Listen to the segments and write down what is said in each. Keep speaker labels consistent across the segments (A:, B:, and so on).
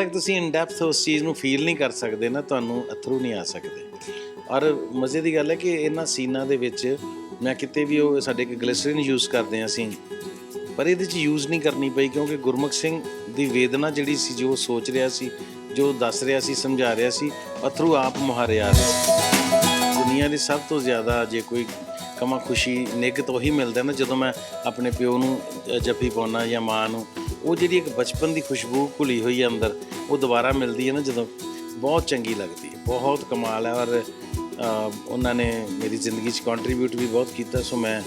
A: ਤੱਕ ਤੁਸੀਂ in depth ਉਸ ਚੀਜ਼ ਨੂੰ ਫੀਲ ਨਹੀਂ ਕਰ ਸਕਦੇ ਨਾ ਤੁਹਾਨੂੰ ਅਥਰੂ ਨਹੀਂ ਆ ਸਕਦੇ। ਔਰ ਮਜ਼ੇ ਦੀ ਗੱਲ ਹੈ ਕਿ ਇਹਨਾਂ ਸੀਨਾਂ ਦੇ ਵਿੱਚ ਮੈਂ ਕਿਤੇ ਵੀ ਉਹ ਸਾਡੇ ਇੱਕ ਗਲਿਸਰੀਨ ਯੂਜ਼ ਕਰਦੇ ਹਾਂ ਅਸੀਂ ਪਰ ਇਹਦੇ 'ਚ ਯੂਜ਼ ਨਹੀਂ ਕਰਨੀ ਪਈ ਕਿਉਂਕਿ ਗੁਰਮੁਖ ਸਿੰਘ ਦੀ ਵੇਦਨਾ ਜਿਹੜੀ ਸੀ ਜੋ ਸੋਚ ਰਿਹਾ ਸੀ ਜੋ ਦੱਸ ਰਿਹਾ ਸੀ ਸਮਝਾ ਰਿਹਾ ਸੀ ਅਥਰੂ ਆਪ ਮੁਹਾਰੇ ਆ ਰਹੇ ਸੀ। ਦੁਨੀਆ ਦੀ ਸਭ ਤੋਂ ਜ਼ਿਆਦਾ ਜੇ ਕੋਈ ਕਮਾ ਖੁਸ਼ੀ ਨਿੱਘ ਤੋਂ ਹੀ ਮਿਲਦਾ ਨਾ ਜਦੋਂ ਮੈਂ ਆਪਣੇ ਪਿਓ ਨੂੰ ਅ, ਜੱਫੀ ਪਾਉਣਾ ਜਾਂ ਮਾਂ ਨੂੰ ਉਹ ਜਿਹੜੀ ਇੱਕ ਬਚਪਨ ਦੀ ਖੁਸ਼ਬੂ ਘੁਲੀ ਹੋਈ ਹੈ ਅੰਦਰ, ਉਹ ਦੁਬਾਰਾ ਮਿਲਦੀ ਹੈ ਨਾ ਜਦੋਂ ਬਹੁਤ ਚੰਗੀ ਲੱਗਦੀ ਹੈ, ਬਹੁਤ ਕਮਾਲ ਹੈ ਔਰ ਉਹਨਾਂ ਨੇ ਮੇਰੀ ਜ਼ਿੰਦਗੀ 'ਚ ਕੰਟਰੀਬਿਊਟ ਵੀ ਬਹੁਤ ਕੀਤਾ, ਸੋ ਮੈਂ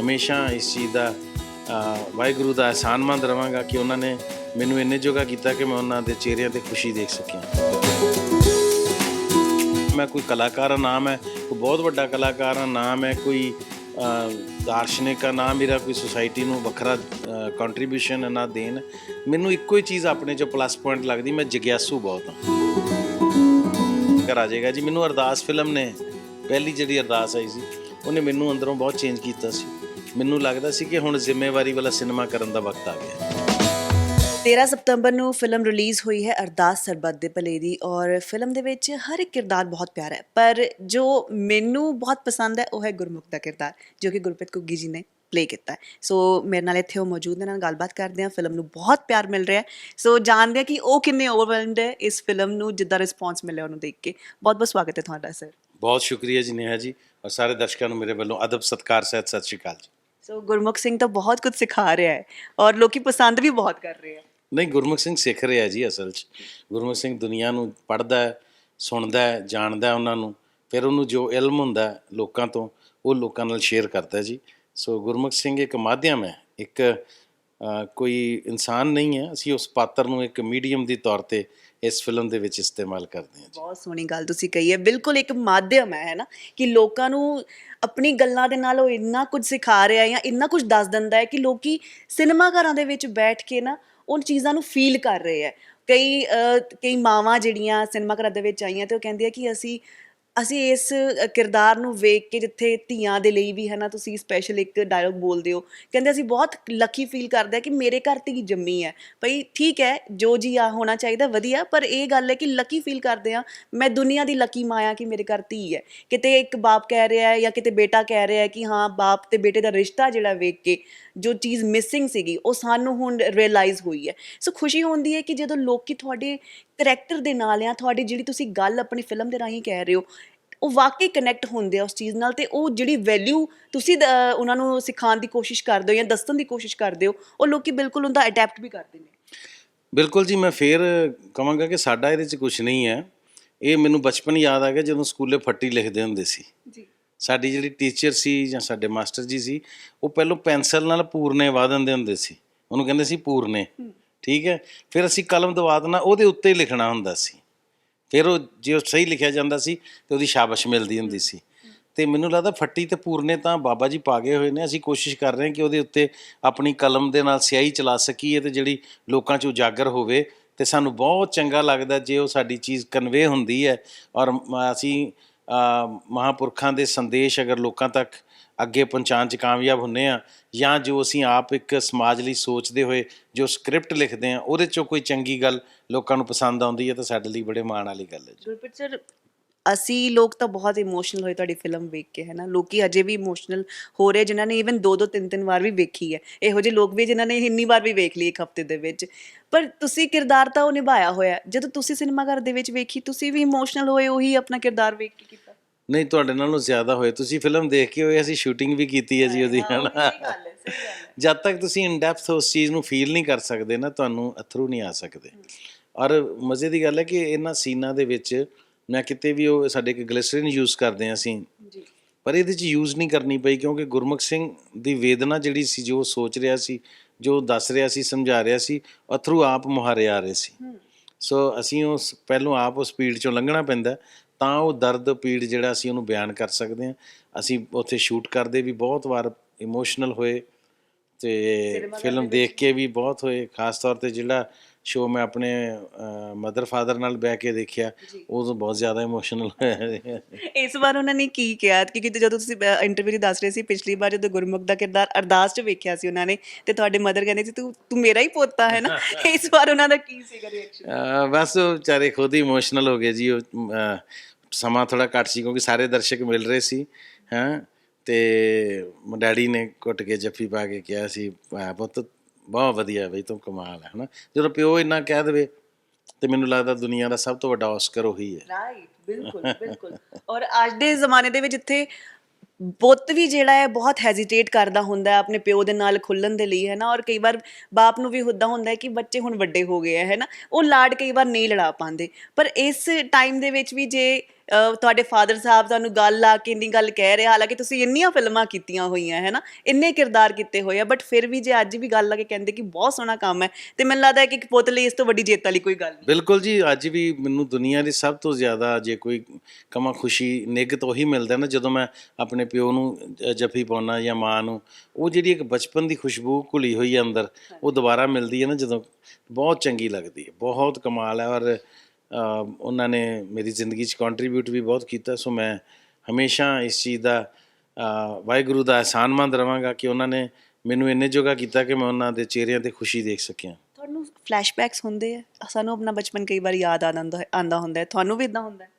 A: ਹਮੇਸ਼ਾ ਇਸ ਚੀਜ਼ ਦਾ ਵਾਹਿਗੁਰੂ ਦਾ ਅਹਿਸਾਨਮੰਦ ਰਵਾਂਗਾ ਕਿ ਉਹਨਾਂ ਨੇ ਮੈਨੂੰ ਇੰਨੇ ਜੋਗਾ ਕੀਤਾ ਕਿ ਮੈਂ ਉਹਨਾਂ ਦੇ ਚਿਹਰਿਆਂ ਤੇ ਖੁਸ਼ੀ ਦੇਖ ਸਕਿਆ। ਮੈਂ ਕੋਈ ਕਲਾਕਾਰ ਦਾ ਨਾਮ ਹੈ, ਕੋਈ ਬਹੁਤ ਵੱਡਾ ਕਲਾਕਾਰ ਦਾ ਨਾਮ ਹੈ, ਕੋਈ ਦਾਰਸ਼ਨਿਕ ਦਾ ਨਾਮ ਮੇਰਾ ਕੋਈ ਸੁਸਾਇਟੀ ਨੂੰ ਵੱਖਰਾ ਕੰਟਰੀਬਿਊਸ਼ਨ ਨਾ ਦੇਣ। ਮੈਨੂੰ ਇੱਕੋ ਹੀ ਚੀਜ਼ ਆਪਣੇ ਚ ਪਲੱਸ ਪੁਆਇੰਟ ਲੱਗਦੀ, ਮੈਂ ਜਿਗਿਆਸੂ ਬਹੁਤ ਹਾਂ। ਘਰ ਆ ਜਾਏਗਾ ਜੀ, ਮੈਨੂੰ ਅਰਦਾਸ ਫਿਲਮ ਨੇ, ਪਹਿਲੀ ਜਿਹੜੀ ਅਰਦਾਸ ਆਈ ਸੀ, ਉਹਨੇ ਮੈਨੂੰ ਅੰਦਰੋਂ ਬਹੁਤ ਚੇਂਜ ਕੀਤਾ ਸੀ। ਮੈਨੂੰ ਲੱਗਦਾ ਸੀ ਕਿ ਹੁਣ ਜ਼ਿੰਮੇਵਾਰੀ ਵਾਲਾ ਸਿਨੇਮਾ ਕਰਨ ਦਾ ਵਕਤ ਆ ਗਿਆ।
B: 13 ਸਤੰਬਰ ਨੂੰ ਫਿਲਮ ਰਿਲੀਜ਼ ਹੋਈ ਹੈ ਅਰਦਾਸ ਸਰਬੱਤ ਦੇ ਭਲੇ ਦੀ ਔਰ ਫਿਲਮ ਦੇ ਵਿੱਚ ਹਰ ਇੱਕ ਕਿਰਦਾਰ ਬਹੁਤ ਪਿਆਰਾ ਹੈ। ਪਰ ਜੋ ਮੈਨੂੰ ਬਹੁਤ ਪਸੰਦ ਹੈ ਉਹ ਹੈ ਗੁਰਮੁਖ ਦਾ ਕਿਰਦਾਰ ਜੋ ਕਿ ਗੁਰਪ੍ਰੀਤ ਕੁੱਗੀ ਜੀ ਨੇ ਪਲੇ ਕੀਤਾ ਹੈ। ਸੋ ਮੇਰੇ ਨਾਲ ਇੱਥੇ ਉਹ ਮੌਜੂਦ ਨੇ ਨਾਲ ਗੱਲਬਾਤ ਕਰਦੇ ਹਾਂ। ਫਿਲਮ ਨੂੰ ਬਹੁਤ ਪਿਆਰ ਮਿਲ ਰਿਹਾ ਹੈ। ਸੋ ਜਾਣਦੇ ਹਾਂ ਕਿ ਉਹ ਕਿੰਨੇ ਓਵਰਵੈਲਮਡ ਹੈ ਇਸ ਫਿਲਮ ਨੂੰ ਜਿੱਦਾਂ ਰਿਸਪੌਂਸ ਮਿਲਿਆ ਉਹਨੂੰ ਦੇਖ ਕੇ। ਬਹੁਤ ਬਹੁਤ ਸਵਾਗਤ ਹੈ ਤੁਹਾਡਾ ਸਰ
A: ਬਹੁਤ ਸ਼ੁਕਰੀਆ ਜੀ ਨੇਹਾ ਜੀ ਔਰ ਸਾਰੇ ਦਰਸ਼ਕਾਂ ਨੂੰ ਮੇਰੇ ਵੱਲੋਂ ਅਦਬ ਸਤਕਾਰ ਸਹਿਤ ਸਤਿ ਸ਼੍ਰੀ ਅਕਾਲ ਜੀ।
B: ਸੋ ਗੁਰਮੁਖ ਸਿੰਘ ਤਾਂ ਬਹੁਤ ਕੁਝ ਸਿਖਾ ਰਿਹਾ ਹੈ ਔਰ ਲੋਕੀ ਪਸੰਦ ਵੀ ਬਹੁਤ ਕਰ ਰਹੇ ਹੈ
A: ਨਹੀਂ, ਗੁਰਮੁਖ ਸਿੰਘ ਸਿੱਖ ਰਿਹਾ ਜੀ ਅਸਲ 'ਚ। ਗੁਰਮੁਖ ਸਿੰਘ ਦੁਨੀਆ ਨੂੰ ਪੜ੍ਹਦਾ ਹੈ, ਸੁਣਦਾ ਹੈ, ਜਾਣਦਾ ਹੈ ਉਹਨਾਂ ਨੂੰ। ਫਿਰ ਉਹਨੂੰ ਜੋ ਇਲਮ ਹੁੰਦਾ ਲੋਕਾਂ ਤੋਂ, ਉਹ ਲੋਕਾਂ ਨਾਲ ਸ਼ੇਅਰ ਕਰਦਾ ਜੀ। ਸੋ ਗੁਰਮੁਖ ਸਿੰਘ ਇੱਕ ਮਾਧਿਅਮ ਹੈ। ਇੱਕ ਕੋਈ ਇਨਸਾਨ ਨਹੀਂ ਹੈ। ਅਸੀਂ ਉਸ ਪਾਤਰ ਨੂੰ ਇੱਕ ਮੀਡੀਅਮ ਦੀ ਤੌਰ ਤੇ ਇਸ ਫਿਲਮ ਦੇ ਵਿੱਚ ਇਸਤੇਮਾਲ ਕਰਦੇ ਹਾਂ ਜੀ।
B: ਬਹੁਤ ਸੋਹਣੀ ਗੱਲ ਤੁਸੀਂ ਕਹੀ ਹੈ। ਬਿਲਕੁਲ ਇੱਕ ਮਾਧਿਅਮ ਹੈ ਹੈ ਨਾ? ਕਿ ਲੋਕਾਂ ਨੂੰ ਆਪਣੀ ਗੱਲਾਂ ਦੇ ਨਾਲ ਉਹ ਇੰਨਾ ਕੁਝ ਸਿਖਾ ਰਿਹਾ ਜਾਂ ਇੰਨਾ ਕੁਝ ਦੱਸ ਦਿੰਦਾ ਹੈ ਕਿ ਲੋਕੀ ਸਿਨੇਮਾ ਘਰਾਂ ਦੇ ਵਿੱਚ ਬੈਠ ਕੇ ਨਾ ਉਹ ਚੀਜ਼ਾਂ ਨੂੰ ਫੀਲ ਕਰ ਰਹੇ ਹੈ। ਕਈ ਕਈ ਮਾਵਾਂ ਜਿਹੜੀਆਂ ਸਿਨੇਮਾ ਘਰਾਂ ਦੇ ਵਿੱਚ ਆਈਆਂ ਤੇ ਉਹ ਕਹਿੰਦੀਆਂ ਕਿ ਅਸੀਂ ਅਸੀਂ ਇਸ ਕਿਰਦਾਰ ਨੂੰ ਵੇਖ ਕੇ ਜਿੱਥੇ ਧੀਆਂ ਦੇ ਲਈ ਵੀ ਹੈ ਨਾ ਤੁਸੀਂ ਸਪੈਸ਼ਲ ਇੱਕ ਡਾਇਲੌਗ ਬੋਲਦੇ ਹੋ, ਕਹਿੰਦੇ ਅਸੀਂ ਬਹੁਤ ਲੱਕੀ ਫੀਲ ਕਰਦੇ ਆ ਕਿ ਮੇਰੇ ਘਰ ਧੀ ਜੰਮੀ ਹੈ। ਭਈ ਠੀਕ ਹੈ, ਜੋ ਜੀ ਆ ਹੋਣਾ ਚਾਹੀਦਾ ਵਧੀਆ, ਪਰ ਇਹ ਗੱਲ ਹੈ ਕਿ ਲੱਕੀ ਫੀਲ ਕਰਦੇ ਆ ਮੈਂ ਦੁਨੀਆ ਦੀ ਲੱਕੀ ਮਾਂ ਆ ਕਿ ਮੇਰੇ ਘਰ ਧੀ ਹੈ। ਕਿਤੇ ਇੱਕ ਬਾਪ ਕਹਿ ਰਿਹਾ ਹੈ ਜਾਂ ਕਿਤੇ ਬੇਟਾ ਕਹਿ ਰਿਹਾ ਹੈ ਕਿ ਹਾਂ, ਬਾਪ ਤੇ ਬੇਟੇ ਦਾ ਰਿਸ਼ਤਾ ਜਿਹੜਾ ਵੇਖ ਕੇ ਜੋ ਚੀਜ਼ ਮਿਸਿੰਗ ਸੀਗੀ ਉਹ ਸਾਨੂੰ ਹੁਣ ਰਿਅਲਾਈਜ਼ ਹੋਈ ਹੈ। ਸੋ ਖੁਸ਼ੀ ਹੁੰਦੀ ਹੈ ਕਿ ਜਦੋਂ ਲੋਕੀ ਤੁਹਾਡੇ ਕਰੈਕਟਰ ਦੇ ਨਾਲ ਆ ਤੁਹਾਡੀ ਜਿਹੜੀ ਤੁਸੀਂ ਗੱਲ ਆਪਣੀ ਫਿਲਮ ਦੇ ਰਾਹੀਂ ਕਹਿ ਰਹੇ ਹੋ ਉਹ ਵਾਕਈ ਕਨੈਕਟ ਹੁੰਦੇ ਆ ਉਸ ਚੀਜ਼ ਨਾਲ ਤੇ ਉਹ ਜਿਹੜੀ ਵੈਲਿਊ ਤੁਸੀਂ ਉਹਨਾਂ ਨੂੰ ਸਿਖਾਉਣ ਦੀ ਕੋਸ਼ਿਸ਼ ਕਰਦੇ ਹੋ ਜਾਂ ਦੱਸਣ ਦੀ ਕੋਸ਼ਿਸ਼ ਕਰਦੇ ਹੋ ਉਹ ਲੋਕੀ ਬਿਲਕੁਲ ਉਹਦਾ ਅਡੈਪਟ ਵੀ ਕਰਦੇ ਨੇ।
A: ਬਿਲਕੁਲ ਜੀ ਮੈਂ ਫੇਰ ਕਹਾਂਗਾ ਕਿ ਸਾਡਾ ਇਹਦੇ 'ਚ ਕੁਝ ਨਹੀਂ ਹੈ। ਇਹ ਮੈਨੂੰ ਬਚਪਨ ਯਾਦ ਆ ਗਿਆ ਜਦੋਂ ਸਕੂਲੇ ਫੱਟੀ ਲਿਖਦੇ ਹੁੰਦੇ ਸੀ।
B: ਜੀ।
A: ਸਾਡੀ ਜਿਹੜੀ ਟੀਚਰ ਸੀ ਜਾਂ ਸਾਡੇ ਮਾਸਟਰ ਜੀ ਸੀ ਉਹ ਪਹਿਲਾਂ ਪੈਨਸਲ ਨਾਲ ਪੂਰਨੇ ਵਾ ਦਿੰਦੇ ਹੁੰਦੇ ਸੀ। ਉਹਨੂੰ ਕਹਿੰਦੇ ਸੀ ਪੂਰਨੇ। ਠੀਕ ਹੈ? ਫਿਰ ਅਸੀਂ ਕਲਮ ਦਵਾ ਦੇਣਾ ਉਹਦੇ ਉੱਤੇ ਹੀ ਲਿਖਣਾ ਹੁੰਦਾ ਸੀ। ਫਿਰ ਉਹ ਜੇ ਉਹ ਸਹੀ ਲਿਖਿਆ ਜਾਂਦਾ ਸੀ ਤੇ ਉਹਦੀ ਸ਼ਾਬਾਸ਼ ਮਿਲਦੀ ਹੁੰਦੀ ਸੀ। ਤੇ ਮੈਨੂੰ ਲੱਗਦਾ ਫੱਟੀ ਤੇ ਪੂਰਨੇ ਤਾਂ ਬਾਬਾ ਜੀ ਪਾ ਗਏ ਹੋਏ ਨੇ ਅਸੀਂ ਕੋਸ਼ਿਸ਼ ਕਰ ਰਹੇ ਹਾਂ ਕਿ ਉਹਦੇ ਉੱਤੇ ਆਪਣੀ ਕਲਮ ਦੇ ਨਾਲ ਸਿਆਹੀ ਚਲਾ ਸਕੀਏ ਤੇ ਜਿਹੜੀ ਲੋਕਾਂ 'ਚ ਉਜਾਗਰ ਹੋਵੇ ਤੇ ਸਾਨੂੰ ਬਹੁਤ ਚੰਗਾ ਲੱਗਦਾ ਜੇ ਉਹ ਸਾਡੀ ਚੀਜ਼ ਕਨਵੇ ਹੁੰਦੀ ਹੈ ਔਰ ਅਸੀਂ ਮਹਾਪੁਰਖਾਂ ਦੇ ਸੰਦੇਸ਼ ਅਗਰ ਲੋਕਾਂ ਤੱਕ ਅੱਗੇ ਪਹੁੰਚਾਉਣ 'ਚ ਕਾਮਯਾਬ ਹੁੰਨੇ ਆ ਜਾਂ ਜੋ ਅਸੀਂ ਆਪ ਇੱਕ ਸਮਾਜ ਲਈ ਸੋਚਦੇ ਹੋਏ ਜੋ ਸਕ੍ਰਿਪਟ ਲਿਖਦੇ ਆ ਉਹਦੇ 'ਚੋਂ ਕੋਈ ਚੰਗੀ ਗੱਲ ਲੋਕਾਂ ਨੂੰ ਪਸੰਦ ਆਉਂਦੀ ਹੈ, ਤਾਂ ਸਾਡੇ ਲਈ ਬੜੇ ਮਾਣ ਵਾਲੀ ਗੱਲ ਹੈ ਜੀ।
B: ਗੁਰਪ੍ਰੀਤ ਸਰ ਅਸੀਂ ਲੋਕ ਤਾਂ ਬਹੁਤ ਇਮੋਸ਼ਨਲ ਹੋਏ ਤੁਹਾਡੀ ਫਿਲਮ ਵੇਖ ਕੇ ਹੈ ਨਾ ਲੋਕੀ ਅਜੇ ਵੀ ਇਮੋਸ਼ਨਲ ਹੋ ਰਹੇ ਜਿਨ੍ਹਾਂ ਨੇ ਇਵਨ ਦੋ ਦੋ ਤਿੰਨ ਤਿੰਨ ਵਾਰ ਵੀ ਵੇਖੀ ਹੈ। ਇਹੋ ਜਿਹੇ ਲੋਕ ਵੀ ਜਿਨ੍ਹਾਂ ਨੇ ਇੰਨੀ ਵਾਰ ਵੀ ਵੇਖ ਲਈ ਇੱਕ ਹਫ਼ਤੇ ਦੇ ਵਿੱਚ। ਪਰ ਤੁਸੀਂ ਕਿਰਦਾਰ ਤਾਂ ਉਹ ਨਿਭਾਇਆ ਹੋਇਆ। ਜਦੋਂ ਤੁਸੀਂ ਸਿਨੇਮਾ ਘਰ ਦੇ ਵਿੱਚ ਵੇਖੀ ਤੁਸੀਂ ਵੀ ਇਮੋਸ਼ਨਲ ਹੋਏ ਉਹੀ ਆਪਣਾ ਕਿਰਦਾਰ ਵੇਖ ਕੇ ਕੀਤਾ?
A: ਨਹੀਂ ਤੁਹਾਡੇ ਨਾਲੋਂ ਜ਼ਿਆਦਾ ਹੋਏ। ਤੁਸੀਂ ਫਿਲਮ ਦੇਖ ਕੇ ਹੋਏ ਅਸੀਂ ਸ਼ੂਟਿੰਗ ਵੀ ਕੀਤੀ ਹੈ ਜੀ ਉਹਦੀ ਹਨਾ? ਜਦ ਤੱਕ ਤੁਸੀਂ ਇਨ ਡੈਪਥ ਉਸ ਚੀਜ਼ ਨੂੰ ਫੀਲ ਨਹੀਂ ਕਰ ਸਕਦੇ ਨਾ ਤੁਹਾਨੂੰ ਅਥਰੂ ਨਹੀਂ ਆ ਸਕਦੇ। ਔਰ ਮਜ਼ੇ ਦੀ ਗੱਲ ਹੈ ਕਿ ਇਹਨਾਂ ਸੀਨਾਂ ਦੇ ਵਿੱਚ ਮੈਂ ਕਿਤੇ ਵੀ ਉਹ ਸਾਡੇ ਇੱਕ ਗਲਿਸਰੀਨ ਯੂਜ਼ ਕਰਦੇ ਹਾਂ ਅਸੀਂ।
B: ਜੀ।
A: ਪਰ ਇਹਦੇ 'ਚ ਯੂਜ਼ ਨਹੀਂ ਕਰਨੀ ਪਈ ਕਿਉਂਕਿ ਗੁਰਮੁਖ ਸਿੰਘ ਦੀ ਵੇਦਨਾ ਜਿਹੜੀ ਸੀ ਜੋ ਸੋਚ ਰਿਹਾ ਸੀ ਜੋ ਦੱਸ ਰਿਹਾ ਸੀ ਸਮਝਾ ਰਿਹਾ ਸੀ ਅਥਰੂ ਆਪ ਮੁਹਾਰੇ ਆ ਰਹੇ ਸੀ। ਸੋ ਅਸੀਂ ਉਸ ਪਹਿਲੋਂ ਆਪ ਉਸ ਪੀੜ ਚੋਂ ਲੰਘਣਾ ਪੈਂਦਾ ਤਾਂ ਉਹ ਦਰਦ ਪੀੜ ਜਿਹੜਾ ਅਸੀਂ ਉਹਨੂੰ ਬਿਆਨ ਕਰ ਸਕਦੇ ਹਾਂ। ਅਸੀਂ ਉੱਥੇ ਸ਼ੂਟ ਕਰਦੇ ਵੀ ਬਹੁਤ ਵਾਰ ਇਮੋਸ਼ਨਲ ਹੋਏ ਤੇ ਫਿਲਮ ਦੇਖ ਕੇ ਵੀ ਬਹੁਤ ਹੋਏ ਖਾਸ ਤੌਰ ਤੇ ਜਿਹੜਾ ਸ਼ੋਅ ਮੈਂ ਆਪਣੇ ਮਦਰ ਫਾਦਰ ਨਾਲ ਬਹਿ ਕੇ ਦੇਖਿਆ। ਉਦੋਂ ਬਹੁਤ ਜ਼ਿਆਦਾ ਇਮੋਸ਼ਨਲ ਹੋਇਆ
B: ਇਸ ਵਾਰ ਉਹਨਾਂ ਨੇ ਕੀ ਕਿਹਾ? ਕਿ ਕਿਤੇ ਜਦੋਂ ਤੁਸੀਂ ਇੰਟਰਵਿਊ ਦੀ ਦੱਸ ਰਹੇ ਸੀ ਪਿਛਲੀ ਵਾਰ ਜਦੋਂ ਗੁਰਮੁਖ ਦਾ ਕਿਰਦਾਰ ਅਰਦਾਸ 'ਚ ਵੇਖਿਆ ਸੀ ਉਹਨਾਂ ਨੇ ਤੇ ਤੁਹਾਡੇ ਮਦਰ ਕਹਿੰਦੇ ਸੀ ਤੂੰ ਤੂੰ ਮੇਰਾ ਹੀ ਪੋਤਾ ਹੈ ਨਾ? ਇਸ ਵਾਰ ਉਹਨਾਂ ਦਾ ਕੀ ਸੀਗਾ ਰਿਐਕਸ਼ਨ
A: ਬਸ ਉਹ ਵਿਚਾਰੇ ਖੁਦ ਹੀ ਇਮੋਸ਼ਨਲ ਹੋ ਗਏ ਜੀ। ਉਹ ਸਮਾਂ ਥੋੜਾ ਘੱਟ ਸੀ ਕਿਉਂਕਿ ਸਾਰੇ ਦਰਸ਼ਕ ਮਿਲ ਰਹੇ ਸੀ ਹਾਂ। ਤੇ ਡੈਡੀ ਨੇ ਘੁੱਟ ਕੇ ਜੱਫੀ ਪਾ ਕੇ ਕਿਹਾ ਸੀ "ਵਾਹ ਪੁੱਤ ਬਹੁਤ ਵਧੀਆ ਬਈ, ਤੂੰ ਕਮਾਲ ਹੈ, ਹਨਾ? ਜਦੋਂ ਪਿਓ ਇੰਨਾ ਕਹਿ ਦੇਵੇ ਤੇ ਮੈਨੂੰ ਲੱਗਦਾ ਦੁਨੀਆ ਦਾ ਸਭ ਤੋਂ ਵੱਡਾ ਆਸਕਰ ਉਹੀ ਹੈ।
B: ਰਾਈਟ ਬਿਲਕੁਲ ਬਿਲਕੁਲ। ਔਰ ਅੱਜ ਦੇ ਜ਼ਮਾਨੇ ਦੇ ਵਿੱਚ ਜਿੱਥੇ ਪੁੱਤ ਵੀ ਜਿਹੜਾ ਹੈ, ਬਹੁਤ ਹੈਜ਼ਿਟੇਟ ਕਰਦਾ ਹੁੰਦਾ ਹੈ ਆਪਣੇ ਪਿਓ ਦੇ ਨਾਲ ਖੁੱਲਣ ਦੇ ਲਈ, ਹੈ ਨਾ? ਔਰ ਕਈ ਵਾਰ ਬਾਪ ਨੂੰ ਵੀ ਹੁੰਦਾ ਹੁੰਦਾ ਹੈ ਕਿ ਬੱਚੇ ਹੁਣ ਵੱਡੇ ਹੋ ਗਏ ਹੈ ਹੈ ਨਾ? ਉਹ ਲਾਡ ਕਈ ਵਾਰ ਨਹੀਂ ਲੜਾ ਪਾਉਂਦੇ। ਪਰ ਇਸ ਟਾਈਮ ਦੇ ਵਿੱਚ ਵੀ ਜੇ ਅ, ਤੁਹਾਡੇ ਫਾਦਰ ਸਾਹਿਬ ਤੁਹਾਨੂੰ ਗੱਲ ਲਾ ਕੇ ਇੰਨੀ ਗੱਲ ਕਹਿ ਰਹੇ ਹਾਲਾਂਕਿ ਤੁਸੀਂ ਇੰਨੀਆਂ ਫਿਲਮਾਂ ਕੀਤੀਆਂ ਹੋਈਆਂ ਹੈ ਨਾ? ਇੰਨੇ ਕਿਰਦਾਰ ਕੀਤੇ ਹੋਏ ਆ ਬਟ ਫਿਰ ਵੀ ਜੇ ਅੱਜ ਵੀ ਗੱਲ ਲਾ ਕੇ ਕਹਿੰਦੇ ਕਿ ਬਹੁਤ ਸੋਹਣਾ ਕੰਮ ਹੈ ਤੇ ਮੈਨੂੰ ਲੱਗਦਾ ਹੈ ਕਿ ਇੱਕ ਪੁੱਤ ਲਈ ਇਸ ਤੋਂ ਵੱਡੀ ਜਿੱਤ ਵਾਲੀ ਕੋਈ ਗੱਲ ਨਹੀਂ।
A: ਬਿਲਕੁਲ ਜੀ ਅੱਜ ਵੀ ਮੈਨੂੰ ਦੁਨੀਆ ਦੀ ਸਭ ਤੋਂ ਜ਼ਿਆਦਾ ਜੇ ਕੋਈ ਕਮਾ ਖੁਸ਼ੀ ਨਿੱਘ ਤੋਂ ਹੀ ਮਿਲਦਾ ਨਾ ਜਦੋਂ ਮੈਂ ਆਪਣੇ ਪਿਓ ਨੂੰ ਜ- ਜੱਫੀ ਪਾਉਣਾ ਜਾਂ ਮਾਂ ਨੂੰ ਉਹ ਜਿਹੜੀ ਇੱਕ ਬਚਪਨ ਦੀ ਖੁਸ਼ਬੂ ਘੁਲੀ ਹੋਈ ਹੈ ਅੰਦਰ ਉਹ ਦੁਬਾਰਾ ਮਿਲਦੀ ਹੈ ਨਾ ਜਦੋਂ ਬਹੁਤ ਚੰਗੀ ਲੱਗਦੀ ਹੈ ਬਹੁਤ ਕਮਾਲ ਹੈ ਔਰ ਉਹਨਾਂ ਨੇ ਮੇਰੀ ਜ਼ਿੰਦਗੀ 'ਚ ਕੰਟਰੀਬਿਊਟ ਵੀ ਬਹੁਤ ਕੀਤਾ ਸੋ ਮੈਂ ਹਮੇਸ਼ਾ ਇਸ ਚੀਜ਼ ਦਾ ਵਾਹਿਗੁਰੂ ਦਾ ਅਹਿਸਾਨਮੰਦ ਰਵਾਂਗਾ ਕਿ ਉਹਨਾਂ ਨੇ ਮੈਨੂੰ ਇੰਨੇ ਜੋਗਾ ਕੀਤਾ ਕਿ ਮੈਂ ਉਹਨਾਂ ਦੇ ਚਿਹਰਿਆਂ ਤੇ ਖੁਸ਼ੀ ਦੇਖ ਸਕਿਆ।
B: ਤੁਹਾਨੂੰ ਫਲੈਸ਼ਬੈਕਸ ਹੁੰਦੇ ਆ? ਸਾਨੂੰ ਆਪਣਾ ਬਚਪਨ ਕਈ ਵਾਰ ਯਾਦ ਆਉਂਦਾ ਆਉਂਦਾ ਹੁੰਦਾ ਹੈ। ਤੁਹਾਨੂੰ ਵੀ ਇਦਾਂ ਹੁੰਦਾ ਹੈ?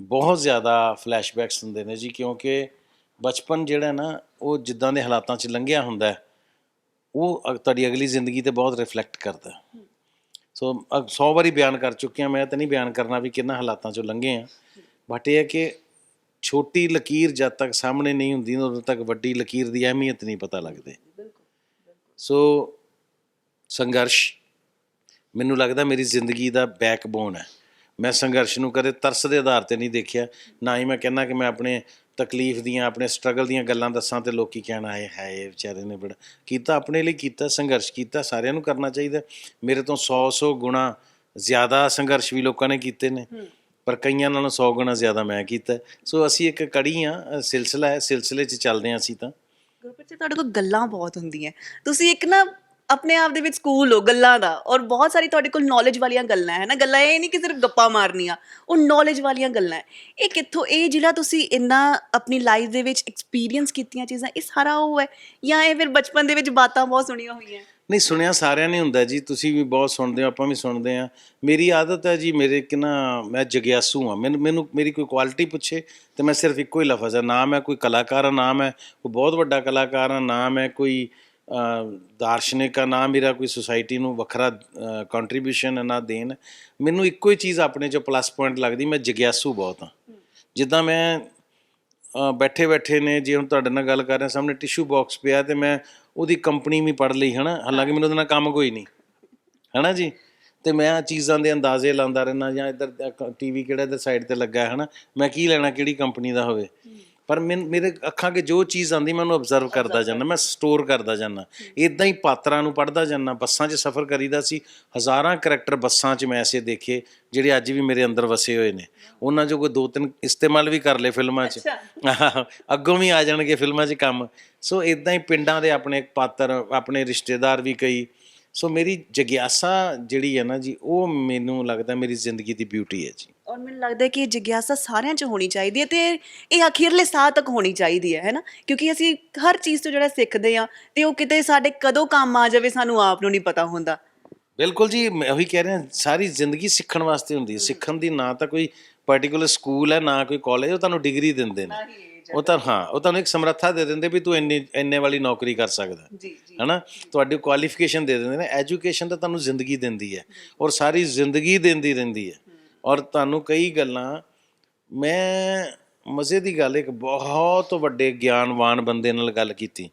A: ਬਹੁਤ ਜ਼ਿਆਦਾ ਫਲੈਸ਼ਬੈਕਸ ਹੁੰਦੇ ਨੇ ਜੀ ਕਿਉਂਕਿ ਬਚਪਨ ਜਿਹੜਾ ਨਾ ਉਹ ਜਿੱਦਾਂ ਦੇ ਹਾਲਾਤਾਂ 'ਚ ਲੰਘਿਆ ਹੁੰਦਾ ਉਹ ਤੁਹਾਡੀ ਅਗਲੀ ਜ਼ਿੰਦਗੀ ਤੇ ਬਹੁਤ ਰਿਫਲੈਕਟ ਕਰਦਾ। ਸੋ 100 ਵਾਰੀ ਬਿਆਨ ਕਰ ਚੁੱਕਿਆ ਮੈਂ ਤਾਂ ਨਹੀਂ ਬਿਆਨ ਕਰਨਾ ਵੀ ਕਿੰਨਾ ਹਾਲਾਤਾਂ 'ਚੋਂ ਲੰਘੇ ਆ ਬਟ ਇਹ ਹੈ ਕਿ ਛੋਟੀ ਲਕੀਰ ਜਦ ਤੱਕ ਸਾਹਮਣੇ ਨਹੀਂ ਹੁੰਦੀ ਉਦੋਂ ਤੱਕ ਵੱਡੀ ਲਕੀਰ ਦੀ ਅਹਿਮੀਅਤ ਨਹੀਂ ਪਤਾ ਲੱਗਦੀ। ਸੋ ਸੰਘਰਸ਼, ਮੈਨੂੰ ਲੱਗਦਾ ਮੇਰੀ ਜ਼ਿੰਦਗੀ ਦਾ ਬੈਕਬੋਨ ਹੈ। ਮੈਂ ਸੰਘਰਸ਼ ਨੂੰ ਕਦੇ ਤਰਸ ਦੇ ਆਧਾਰ ਤੇ ਨਹੀਂ ਦੇਖਿਆ, ਨਾ ਹੀ ਮੈਂ ਕਹਿੰਦਾ ਕਿ ਮੈਂ ਆਪਣੇ ਤਕਲੀਫ ਦੀਆਂ ਆਪਣੇ ਸਟਰਗਲ ਦੀਆਂ ਗੱਲਾਂ ਦੱਸਾਂ ਤੇ ਲੋਕੀ ਕਹਿਣ ਆਏ ਹੈ ਇਹ ਵਿਚਾਰੇ ਨੇ ਬੜਾ ਕੀਤਾ ਆਪਣੇ ਲਈ ਕੀਤਾ ਸੰਘਰਸ਼ ਕੀਤਾ ਸਾਰਿਆਂ ਨੂੰ ਕਰਨਾ ਚਾਹੀਦਾ। ਮੇਰੇ ਤੋਂ 100-100 ਗੁਣਾ ਜ਼ਿਆਦਾ ਸੰਘਰਸ਼ ਵੀ ਲੋਕਾਂ ਨੇ ਕੀਤੇ ਨੇ ਪਰ ਕਈਆਂ ਨਾਲੋਂ 100 ਗੁਣਾ ਜ਼ਿਆਦਾ ਮੈਂ ਕੀਤਾ। ਸੋ ਅਸੀਂ ਇੱਕ ਕੜੀ ਆ ਸਿਲਸਿਲਾ ਹੈ ਸਿਲਸਿਲੇ 'ਚ ਚੱਲਦੇ ਹਾਂ ਅਸੀਂ ਤਾਂ।
B: ਗੁਰਪ੍ਰੀਤ ਜੀ ਤੁਹਾਡੇ ਕੋਲ ਗੱਲਾਂ ਬਹੁਤ ਹੁੰਦੀਆਂ। ਤੁਸੀਂ ਇੱਕ ਨਾ ਆਪਣੇ ਆਪ ਦੇ ਵਿੱਚ ਸਕੂਲ ਹੋ, ਗੱਲਾਂ ਦਾ। ਔਰ ਬਹੁਤ ਸਾਰੀ ਤੁਹਾਡੇ ਕੋਲ ਨੌਲੇਜ ਵਾਲੀਆਂ ਗੱਲਾਂ ਹੈ ਨਾ। ਗੱਲਾਂ ਇਹ ਨਹੀਂ ਕਿ ਸਿਰਫ ਗੱਪਾਂ ਮਾਰਨੀਆਂ। ਉਹ ਨੌਲੇਜ ਵਾਲੀਆਂ ਗੱਲਾਂ ਹੈ। ਇਹ ਕਿੱਥੋਂ, ਇਹ ਜਿਹੜਾ ਤੁਸੀਂ ਇੰਨਾ ਆਪਣੀ ਲਾਈਫ ਦੇ ਵਿੱਚ ਐਕਸਪੀਰੀਅੰਸ ਕੀਤੀਆਂ ਚੀਜ਼ਾਂ, ਇਹ ਸਾਰਾ ਉਹ ਹੈ? ਜਾਂ ਇਹ ਫਿਰ ਬਚਪਨ ਦੇ ਵਿੱਚ ਬਾਤਾਂ ਬਹੁਤ ਸੁਣੀਆਂ ਹੋਈਆਂ?
A: ਨਹੀਂ, ਸੁਣਿਆ ਸਾਰਿਆਂ ਨੇ ਹੁੰਦਾ ਜੀ। ਤੁਸੀਂ ਵੀ ਬਹੁਤ ਸੁਣਦੇ ਹੋ, ਆਪਾਂ ਵੀ ਸੁਣਦੇ ਆ ਮੇਰੀ ਆਦਤ ਹੈ ਜੀ, ਮੇਰੇ ਕਿ ਨਾ, ਮੈਂ ਜਗਿਆਸੂ ਆ ਮੈਨੂੰ ਮੈਨੂੰ ਮੇਰੀ ਕੋਈ ਕੁਆਲਿਟੀ ਪੁੱਛੇ ਤੇ ਮੈਂ ਸਿਰਫ ਇੱਕੋ ਹੀ ਲਫ਼ਜ਼ ਹੈ। ਨਾ ਮੈਂ ਕੋਈ ਕਲਾਕਾਰ ਆ ਨਾ ਮੈਂ ਕੋਈ ਬਹੁਤ ਵੱਡਾ ਕਲਾਕਾਰ ਆ ਨਾ ਮੈਂ ਕੋਈ ਦਾਰਸ਼ਨਿਕ ਆ ਨਾ ਮੇਰਾ ਕੋਈ ਸੁਸਾਇਟੀ ਨੂੰ ਵੱਖਰਾ ਕੰਟਰੀਬਿਊਸ਼ਨ ਨਾ ਦੇਣ, ਮੈਨੂੰ ਇੱਕੋ ਹੀ ਚੀਜ਼ ਆਪਣੇ ਚ ਪਲੱਸ ਪੁਆਇੰਟ ਲੱਗਦੀ, ਮੈਂ ਜਗਿਆਸੂ ਬਹੁਤ ਹਾਂ। ਜਿੱਦਾਂ ਮੈਂ ਬੈਠੇ ਬੈਠੇ ਨੇ, ਜੇ ਹੁਣ ਤੁਹਾਡੇ ਨਾਲ ਗੱਲ ਕਰ ਰਿਹਾ, ਸਾਹਮਣੇ ਟਿਸ਼ੂ ਬਾਕਸ ਪਿਆ ਤੇ ਮੈਂ ਉਹਦੀ ਕੰਪਨੀ ਵੀ ਪੜ ਲਈ, ਹਨਾ? ਹਾਲਾਂਕਿ ਮੈਨੂੰ ਉਹਦੇ ਨਾਲ ਕੰਮ ਕੋਈ ਨਹੀਂ, ਹਨਾ ਜੀ? ਤੇ ਮੈਂ ਆਹ ਚੀਜ਼ਾਂ ਦੇ ਅੰਦਾਜ਼ੇ ਲਾਉਂਦਾ ਰਹਿਣਾ ਜਾਂ ਇੱਧਰ ਟੀਵੀ ਕਿਹੜਾ ਇੱਧਰ ਸਾਈਡ ਤੇ ਲੱਗਾ ਹੈ ਹਨਾ? ਮੈਂ ਕੀ ਲੈਣਾ, ਕਿਹੜੀ ਕੰਪਨੀ ਦਾ ਹੋਵੇ? ਪਰ ਮੈਨ- ਮੇਰੇ ਅੱਖਾਂ ਕੇ ਜੋ ਚੀਜ਼ ਆਂਦੀ ਮੈਂ ਉਹਨੂੰ ਆਬਜ਼ਰਵ ਕਰਦਾ ਜਾਂਦਾ ਮੈਂ ਸਟੋਰ ਕਰਦਾ ਜਾਂਦਾ। ਇਦਾਂ ਹੀ ਪਾਤਰਾਂ ਨੂੰ ਪੜਦਾ ਜਾਂਦਾ ਬੱਸਾਂ 'ਚ ਸਫ਼ਰ ਕਰੀਦਾ ਸੀ ਹਜ਼ਾਰਾਂ ਕਰੈਕਟਰ ਬੱਸਾਂ 'ਚ ਮੈਂ ਐਸੇ ਦੇਖੇ ਜਿਹੜੇ ਅੱਜ ਵੀ ਮੇਰੇ ਅੰਦਰ ਵਸੇ ਹੋਏ ਨੇ। ਉਹਨਾਂ 'ਚੋਂ ਕੋਈ ਦੋ ਤਿੰਨ ਇਸਤੇਮਾਲ ਵੀ ਕਰ ਲਏ ਫਿਲਮਾਂ 'ਚ। ਅੱਗੋਂ ਵੀ ਆ ਜਾਣਗੇ ਫਿਲਮਾਂ 'ਚ ਕੰਮ। ਸੋ ਇਦਾਂ ਹੀ ਪਿੰਡਾਂ ਦੇ ਆਪਣੇ ਪਾਤਰ ਆਪਣੇ ਰਿਸ਼ਤੇਦਾਰ ਵੀ ਕਈ ਸੋ ਮੇਰੀ ਜਗਿਆਸਾ ਜਿਹੜੀ ਹੈ ਨਾ ਜੀ ਉਹ ਮੈਨੂੰ ਲੱਗਦਾ ਮੇਰੀ ਜ਼ਿੰਦਗੀ ਦੀ ਬਿਊਟੀ ਹੈ ਜੀ
B: ਔਰ ਮੈਨੂੰ ਲੱਗਦਾ ਹੈ ਕਿ ਇਹ ਜਿਗਿਆਸਾ ਸਾਰਿਆਂ 'ਚ ਹੋਣੀ ਚਾਹੀਦੀ ਹੈ ਤੇ ਇਹ ਅਖੀਰਲੇ ਸਾਹ ਤੱਕ ਹੋਣੀ ਚਾਹੀਦੀ ਹੈ ਹੈਨਾ ਕਿਉਂਕਿ ਅਸੀਂ ਹਰ ਚੀਜ਼ ਤੋਂ ਜਿਹੜਾ ਸਿੱਖਦੇ ਆ ਤੇ ਉਹ ਕਿਤੇ ਸਾਡੇ ਕਦੋਂ ਕੰਮ ਆ ਜਾਵੇ ਸਾਨੂੰ ਆਪ ਨੂੰ ਨਹੀਂ ਪਤਾ ਹੁੰਦਾ
A: ਬਿਲਕੁਲ ਜੀ ਮੈਂ ਉਹੀ ਕਹਿ ਰਿਹਾ ਸਾਰੀ ਜ਼ਿੰਦਗੀ ਸਿੱਖਣ ਵਾਸਤੇ ਹੁੰਦੀ ਹੈ ਸਿੱਖਣ ਦੀ ਨਾ ਤਾਂ ਕੋਈ ਪਾਰਟਿਕੂਲਰ ਸਕੂਲ ਹੈ ਨਾ ਕੋਈ ਕਾਲਜ ਉਹ ਤੁਹਾਨੂੰ ਡਿਗਰੀ ਦਿੰਦੇ ਨੇ ਉਹ ਤਾਂ ਹਾਂ ਉਹ ਤੁਹਾਨੂੰ ਇੱਕ ਸਮਰੱਥਾ ਦੇ ਦਿੰਦੇ ਵੀ ਤੂੰ ਇੰਨੀ ਇੰਨੇ ਵਾਲੀ ਨੌਕਰੀ ਕਰ ਸਕਦਾ।
B: ਜੀ ਜੀ।
A: ਹਨਾ? ਤੁਹਾਡੀ ਕੁਆਲੀਫਿਕੇਸ਼ਨ ਦੇ ਦਿੰਦੇ ਨੇ। ਐਜੂਕੇਸ਼ਨ ਤਾਂ ਤੁਹਾਨੂੰ ਜ਼ਿੰਦਗੀ ਦਿੰਦੀ ਹੈ ਔਰ ਸਾਰੀ ਜ਼ਿੰਦਗੀ ਦਿੰਦੀ ਰਹਿੰਦੀ ਹੈ। ਔਰ ਤੁਹਾਨੂੰ ਕਈ ਗੱਲਾਂ ਮੈਂ ਮਜ਼ੇ ਦੀ ਗੱਲ ਇੱਕ ਬਹੁਤ ਵੱਡੇ ਗਿਆਨਵਾਨ ਬੰਦੇ ਨਾਲ ਗੱਲ ਕੀਤੀ।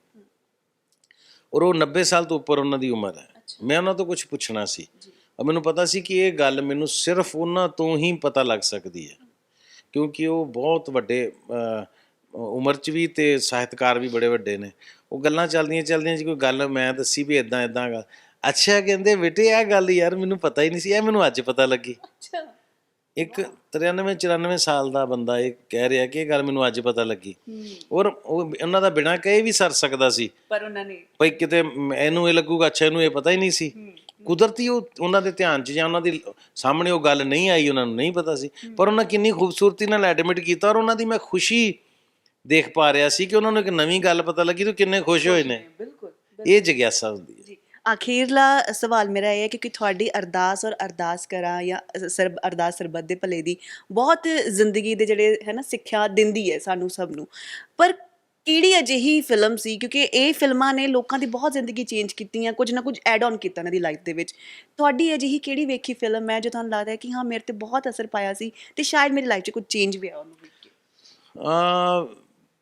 A: ਔਰ ਉਹ 90 ਸਾਲ ਤੋਂ ਉੱਪਰ ਉਹਨਾਂ ਦੀ ਉਮਰ ਹੈ। ਮੈਂ ਉਹਨਾਂ ਤੋਂ ਕੁਝ ਪੁੱਛਣਾ ਸੀ। ਔਰ ਮੈਨੂੰ ਪਤਾ ਸੀ ਕਿ ਇਹ ਗੱਲ ਮੈਨੂੰ ਸਿਰਫ ਉਹਨਾਂ ਤੋਂ ਹੀ ਪਤਾ ਲੱਗ ਸਕਦੀ ਹੈ। ਕਿਉਂਕਿ ਉਹ ਬਹੁਤ ਵੱਡੇ ਉਮਰ 'ਚ ਵੀ ਤੇ ਸਾਹਿਤਕਾਰ ਵੀ ਬੜੇ ਵੱਡੇ ਨੇ। ਉਹ ਗੱਲਾਂ ਚੱਲਦੀਆਂ ਚੱਲਦੀਆਂ ਜੀ ਕੋਈ ਗੱਲ ਮੈਂ ਦੱਸੀ ਵੀ ਇਦਾਂ ਇਦਾਂ ਗੱਲ ਅੱਛਾ ਕਹਿੰਦੇ ਬੇਟੇ ਇਹ ਗੱਲ ਯਾਰ ਮੈਨੂੰ ਪਤਾ ਹੀ ਨਹੀਂ ਸੀ ਇਹ ਮੈਨੂੰ ਅੱਜ ਪਤਾ ਲੱਗੀ।
B: ਅੱਛਾ।
A: ਇੱਕ 93 94 ਸਾਲ ਦਾ ਬੰਦਾ ਇਹ ਕਹਿ ਰਿਹਾ ਕਿ ਇਹ ਗੱਲ ਮੈਨੂੰ ਅੱਜ ਪਤਾ ਲੱਗੀ। ਔਰ ਉਹ ਉਹਨਾਂ ਦਾ ਬਿਨਾਂ ਕਹੇ ਵੀ ਸਰ ਸਕਦਾ ਸੀ।
B: ਪਰ ਉਹਨਾਂ ਨੇ
A: ਭਈ ਕਿਤੇ ਇਹਨੂੰ ਇਹ ਲੱਗੂਗਾ ਅੱਛਾ ਇਹਨੂੰ ਇਹ ਪਤਾ ਹੀ ਨਹੀਂ ਸੀ। ਕੁਦਰਤੀ ਉਹ ਉਹਨਾਂ ਦੇ ਧਿਆਨ 'ਚ ਜਾਂ ਉਹਨਾਂ ਦੇ ਸਾਹਮਣੇ ਉਹ ਗੱਲ ਨਹੀਂ ਆਈ ਉਹਨਾਂ ਨੂੰ ਨਹੀਂ ਪਤਾ ਸੀ। ਪਰ ਉਹਨਾਂ ਕਿੰਨੀ ਖੂਬਸੂਰਤੀ ਨਾਲ ਐਡਮਿਟ ਕੀਤਾ ਔਰ ਉਹਨਾਂ ਦੀ ਮੈਂ ਖੁਸ਼ੀ ਦੇਖ ਪਾ ਰਿਹਾ ਸੀ ਕਿ ਉਹਨਾਂ ਨੂੰ ਇੱਕ ਨਵੀਂ ਗੱਲ ਪਤਾ ਲੱਗੀ ਤੇ ਕਿੰਨੇ ਖੁਸ਼ ਹੋਏ ਨੇ।
B: ਬਿਲਕੁਲ
A: ਇਹ ਜਗਿਆਸਾ ਹੁੰਦੀ ਹੈ।
B: ਜੀ ਆਖੀਰਲਾ ਸਵਾਲ ਮੇਰਾ ਇਹ ਹੈ ਕਿ ਕਿ ਤੁਹਾਡੀ ਅਰਦਾਸ ਔਰ ਅਰਦਾਸ ਕਰਾਂ ਜਾਂ ਸਰਬ ਅਰਦਾਸ ਸਰਬੱਤ ਦੇ ਭਲੇ ਦੀ ਬਹੁਤ ਜ਼ਿੰਦਗੀ ਦੇ ਜਿਹੜੇ ਹੈ ਨਾ ਸਿੱਖਿਆ ਦਿੰਦੀ ਹੈ ਸਾਨੂੰ ਸਭ ਨੂੰ। ਪਰ ਕਿਹੜੀ ਅਜਿਹੀ ਫਿਲਮ ਸੀ? ਕਿਉਂਕਿ ਇਹ ਫਿਲਮਾਂ ਨੇ ਲੋਕਾਂ ਦੀ ਬਹੁਤ ਜ਼ਿੰਦਗੀ ਚੇਂਜ ਕੀਤੀਆਂ ਕੁਝ ਨਾ ਕੁਝ ਐਡ ਆਨ ਕੀਤਾ ਇਹਨਾਂ ਦੀ ਲਾਈਫ ਦੇ ਵਿੱਚ। ਤੁਹਾਡੀ ਅਜਿਹੀ ਕਿਹੜੀ ਵੇਖੀ ਫਿਲਮ ਹੈ ਜੋ ਤੁਹਾਨੂੰ ਲੱਗਦਾ ਹੈ ਕਿ ਹਾਂ ਮੇਰੇ ਤੇ ਬਹੁਤ ਅਸਰ ਪਾਇਆ ਸੀ ਤੇ ਸ਼ਾਇਦ ਮੇਰੀ ਲਾਈਫ 'ਚ ਕੁਝ ਚੇਂਜ ਵੀ ਆਇਆ ਉਹਨੂੰ ਵੇਖ ਕੇ?
A: ਆ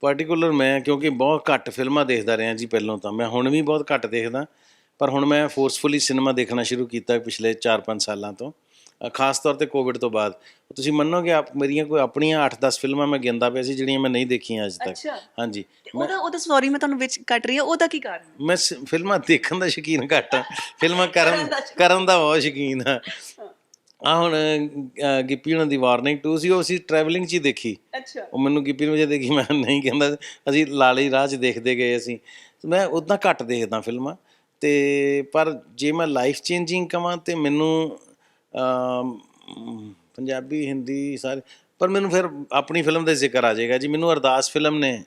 A: ਪਾਰਟਿਕੂਲਰ ਮੈਂ ਕਿਉਂਕਿ ਬਹੁਤ ਘੱਟ ਫਿਲਮਾਂ ਦੇਖਦਾ ਰਿਹਾ ਜੀ ਪਹਿਲਾਂ ਤਾਂ। ਮੈਂ ਹੁਣ ਵੀ ਬਹੁਤ ਘੱਟ ਦੇਖਦਾ ਪਰ ਹੁਣ ਮੈਂ ਫੋਰਸਫੁਲੀ ਸਿਨੇਮਾ ਦੇਖਣਾ ਸ਼ੁਰੂ ਕੀਤਾ ਪਿਛਲੇ 4-5 ਸਾਲਾਂ ਤੋਂ। ਖਾਸ ਤੌਰ ਤੇ ਕੋਵਿਡ ਤੋਂ ਬਾਅਦ। ਤੁਸੀਂ ਮੰਨੋਗੇ ਆਪ ਮੇਰੀਆਂ ਕੋਈ ਆਪਣੀਆਂ 8-10 ਫਿਲਮਾਂ ਮੈਂ ਗਿਣਦਾ ਪਿਆ ਸੀ ਜਿਹੜੀਆਂ ਮੈਂ ਨਹੀਂ ਦੇਖੀਆਂ ਅੱਜ ਤੱਕ। ਹਾਂਜੀ।
B: ਉਹਦਾ ਉਹਦਾ ਸੌਰੀ ਮੈਂ ਤੁਹਾਨੂੰ ਵਿੱਚ ਕੱਟ ਰਹੀ ਹਾਂ ਉਹਦਾ ਕੀ ਕਾਰਨ ਹੈ?
A: ਮੈਂ ਫਿਲਮਾਂ ਦੇਖਣ ਦਾ ਸ਼ੌਕੀਨ ਘੱਟ ਫਿਲਮਾਂ ਕਰਨ ਕਰਨ ਦਾ ਬਹੁਤ ਸ਼ੌਕੀਨ ਆ ਆ ਹੁਣ ਅ, ਗਿੱਪੀ ਉਹਨਾਂ ਦੀ ਵਾਰਨਿੰਗ 2 ਸੀ ਉਹ ਅਸੀਂ ਟਰੈਵਲਿੰਗ 'ਚ ਹੀ ਦੇਖੀ।
B: ਅੱਛਾ।
A: ਉਹ ਮੈਨੂੰ ਗਿੱਪੀ ਨੂੰ ਜੇ ਦੇਖੀ ਮੈਂ ਨਹੀਂ ਕਹਿੰਦਾ ਅਸੀਂ ਲਾਲੇ ਰਾਹ 'ਚ ਦੇਖਦੇ ਗਏ ਅਸੀਂ। ਮੈਂ ਉਦਾਂ ਘੱਟ ਦੇਖਦਾ ਫਿਲਮਾਂ ਤੇ ਪਰ ਜੇ ਮੈਂ ਲਾਈਫ ਚੇਂਜਿੰਗ ਕਵਾਂ ਤੇ ਮੈਨੂੰ ਅਮ, ਪੰਜਾਬੀ ਹਿੰਦੀ ਸਾਰੇ ਪਰ ਮੈਨੂੰ ਫਿਰ ਆਪਣੀ ਫਿਲਮ ਦਾ ਜ਼ਿਕਰ ਆ ਜਾਏਗਾ ਜੀ। ਮੈਨੂੰ ਅਰਦਾਸ ਫਿਲਮ ਨੇ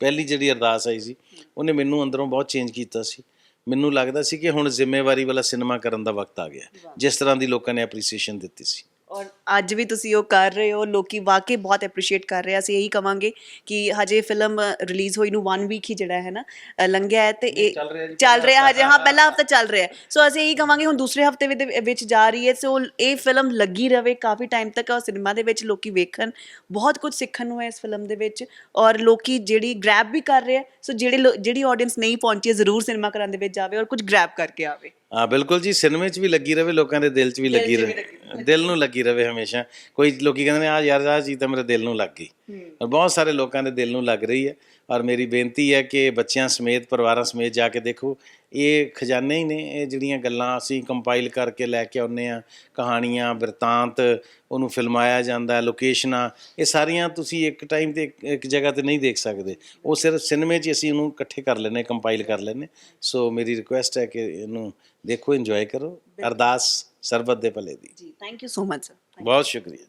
A: ਪਹਿਲੀ ਜਿਹੜੀ ਅਰਦਾਸ ਆਈ ਸੀ ਉਹਨੇ ਮੈਨੂੰ ਅੰਦਰੋਂ ਬਹੁਤ ਚੇਂਜ ਕੀਤਾ ਸੀ। ਮੈਨੂੰ ਲੱਗਦਾ ਸੀ ਕਿ ਹੁਣ ਜ਼ਿੰਮੇਵਾਰੀ ਵਾਲਾ ਸਿਨੇਮਾ ਕਰਨ ਦਾ ਵਕਤ ਆ ਗਿਆ। ਜਿਸ ਤਰ੍ਹਾਂ ਦੀ ਲੋਕਾਂ ਨੇ ਐਪਰੀਸੀਏਸ਼ਨ ਦਿੱਤੀ ਸੀ।
B: ਔਰ ਅੱਜ ਵੀ ਤੁਸੀਂ ਉਹ ਕਰ ਰਹੇ ਹੋ ਲੋਕੀ ਵਾਕਈ ਬਹੁਤ ਐਪਰੀਸ਼ੀਏਟ ਕਰ ਰਹੇ ਆ। ਅਸੀਂ ਇਹੀ ਕਵਾਂਗੇ ਕਿ ਹਜੇ ਫਿਲਮ ਰਿਲੀਜ਼ ਹੋਈ ਨੂੰ 1 ਵੀਕ ਹੀ ਜਿਹੜਾ ਹੈ ਨਾ ਅ, ਲੰਘਿਆ ਹੈ ਤੇ ਇਹ
A: ਚੱਲ ਰਿਹਾ ਜੀ,
B: ਚੱਲ ਰਿਹਾ ਹਜੇ ਹਾਂ ਪਹਿਲਾ ਹਫਤਾ ਚੱਲ ਰਿਹਾ ਹੈ। ਸੋ ਅਸੀਂ ਇਹੀ ਕਵਾਂਗੇ ਹੁਣ ਦੂਸਰੇ ਹਫ਼ਤੇ ਵਿੱਚ ਵਿੱਚ ਜਾ ਰਹੀ ਹੈ। ਸੋ ਇਹ ਫਿਲਮ ਲੱਗੀ ਰਵੇ ਕਾਫੀ ਟਾਈਮ ਤੱਕ ਔਰ ਸਿਨੇਮਾ ਦੇ ਵਿੱਚ ਲੋਕੀ ਵੇਖਣ ਬਹੁਤ ਕੁਝ ਸਿੱਖਣ ਨੂੰ ਹੈ ਇਸ ਫਿਲਮ ਦੇ ਵਿੱਚ। ਔਰ ਲੋਕੀ ਜਿਹੜੀ ਗ੍ਰੈਬ ਵੀ ਕਰ ਰਹੇ ਆ ਸੋ ਜਿਹੜੇ ਲੋ- ਜਿਹੜੀ ਆਡੀਅנס ਨਹੀਂ ਪਹੁੰਚੀ ਹੈ ਜ਼ਰੂਰ ਸਿਨੇਮਾ ਘਰਾਂ ਦੇ ਵਿੱਚ ਜਾਵੇ ਔਰ ਕੁਝ ਗ੍ਰੈਬ ਕਰਕੇ ਆਵੇ।
A: ਹਾਂ ਬਿਲਕੁਲ ਜੀ ਸਿਨੇਮੇ 'ਚ ਵੀ ਲੱਗੀ ਰਵੇ ਲੋਕਾਂ ਦੇ ਦਿਲ 'ਚ ਵੀ ਲੱਗੀ ਰਵੇ। ਦਿਲ ਨੂੰ ਲੱਗੀ ਰਵੇ ਹਮੇਸ਼ਾ। ਕੋਈ ਲੋਕੀ ਕਹਿੰਦੇ ਨੇ ਆ ਯਾਰ ਆ ਚੀਜ਼ ਤਾਂ ਮੇਰੇ ਦਿਲ ਨੂੰ ਲੱਗ ਗਈ। ਔਰ ਬਹੁਤ ਸਾਰੇ ਲੋਕਾਂ ਦੇ ਦਿਲ ਨੂੰ ਲੱਗ ਰਹੀ ਹੈ ਔਰ ਮੇਰੀ ਬੇਨਤੀ ਹੈ ਕਿ ਬੱਚਿਆਂ ਸਮੇਤ ਪਰਿਵਾਰਾਂ ਸਮੇਤ ਜਾ ਕੇ ਦੇਖੋ ਇਹ ਖਜ਼ਾਨੇ ਹੀ ਨੇ ਇਹ ਜਿਹੜੀਆਂ ਗੱਲਾਂ ਅਸੀਂ ਕੰਪਾਈਲ ਕਰਕੇ ਲੈ ਕੇ ਆਉਂਦੇ ਆ ਕਹਾਣੀਆਂ ਬਿਰਤਾਂਤ ਉਹਨੂੰ ਫਿਲਮਾਇਆ ਜਾਂਦਾ ਲੋਕੇਸ਼ਨਾਂ ਇਹ ਸਾਰੀਆਂ ਤੁਸੀਂ ਇੱਕ ਟਾਈਮ ਤੇ ਇੱਕ- ਇੱਕ ਜਗ੍ਹਾ ਤੇ ਨਹੀਂ ਦੇਖ ਸਕਦੇ। ਉਹ ਸਿਰਫ ਸਿਨੇਮੇ 'ਚ ਅਸੀਂ ਉਹਨੂੰ ਇਕੱਠੇ ਕਰ ਲੈਨੇ ਕੰਪਾਈਲ ਕਰ ਲੈਨੇ ਸੋ ਮੇਰੀ ਰਿਕੁਐਸਟ ਹੈ ਕਿ ਇਹਨੂੰ ਦੇਖੋ ਇੰਜੋਏ ਕਰੋ। ਅਰਦਾਸ ਸਰਬਤ ਦੇ ਭਲੇ ਦੀ।
B: ਜੀ thank you so much sir
A: ਬਹੁਤ ਸ਼ੁਕਰੀਆ।